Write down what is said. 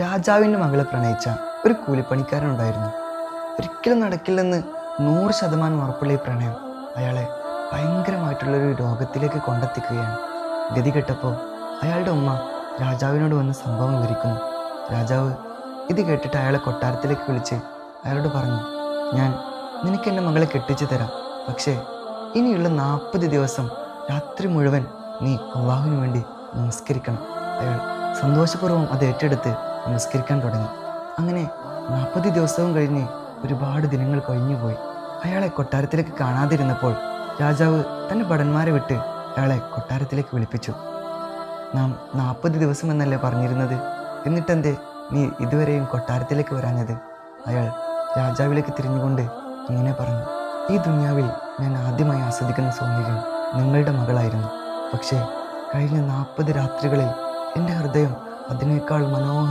രാജാവിന്റെ മകളെ പ്രണയിച്ച ഒരു കൂലിപ്പണിക്കാരനുണ്ടായിരുന്നു. ഒരിക്കലും നടക്കില്ലെന്ന് നൂറ് ശതമാനം ഉറപ്പുള്ള ഈ പ്രണയം അയാളെ ഭയങ്കരമായിട്ടുള്ളൊരു രോഗത്തിലേക്ക് കൊണ്ടെത്തിക്കുകയാണ്. ഗതി കെട്ടപ്പോൾ അയാളുടെ ഉമ്മ രാജാവിനോട് വന്ന് സംഭവം വിവരിക്കുന്നു. രാജാവ് ഇത് കേട്ടിട്ട് അയാളെ കൊട്ടാരത്തിലേക്ക് വിളിച്ച് അയാളോട് പറഞ്ഞു ഞാൻ നിനക്ക് എന്റെ മകളെ കെട്ടിച്ചു തരാം. പക്ഷേ ഇനിയുള്ള നാൽപ്പത് ദിവസം രാത്രി മുഴുവൻ നീ അള്ളാഹുവിന് വേണ്ടി നമസ്കരിക്കണം. അയാൾ സന്തോഷപൂർവം അത് ഏറ്റെടുത്ത് നമസ്കരിക്കാൻ തുടങ്ങി. അങ്ങനെ നാൽപ്പത് ദിവസവും കഴിഞ്ഞ് ഒരുപാട് ദിനങ്ങൾ കഴിഞ്ഞുപോയി അയാളെ കൊട്ടാരത്തിലേക്ക് കാണാതിരുന്നപ്പോൾ രാജാവ് തന്റെ ഭടന്മാരെ വിട്ട് അയാളെ കൊട്ടാരത്തിലേക്ക് വിളിപ്പിച്ചു. നാം നാൽപ്പത് ദിവസം എന്നല്ലേ പറഞ്ഞിരുന്നത്? എന്നിട്ടെന്തേ നീ ഇതുവരെയും കൊട്ടാരത്തിലേക്ക് വരാഞ്ഞത്? അയാൾ രാജാവിലേക്ക് തിരിഞ്ഞുകൊണ്ട് ഇങ്ങനെ പറഞ്ഞു. ഈ ദുന്യാവിൽ ഞാൻ ആദ്യമായി ആസ്വദിക്കുന്ന സൗന്ദര്യം നിങ്ങളുടെ മകളായിരുന്നു. പക്ഷേ കഴിഞ്ഞ നാൽപ്പത് രാത്രികളിൽ എന്റെ ഹൃദയം അതിനേക്കാൾ മനോഹര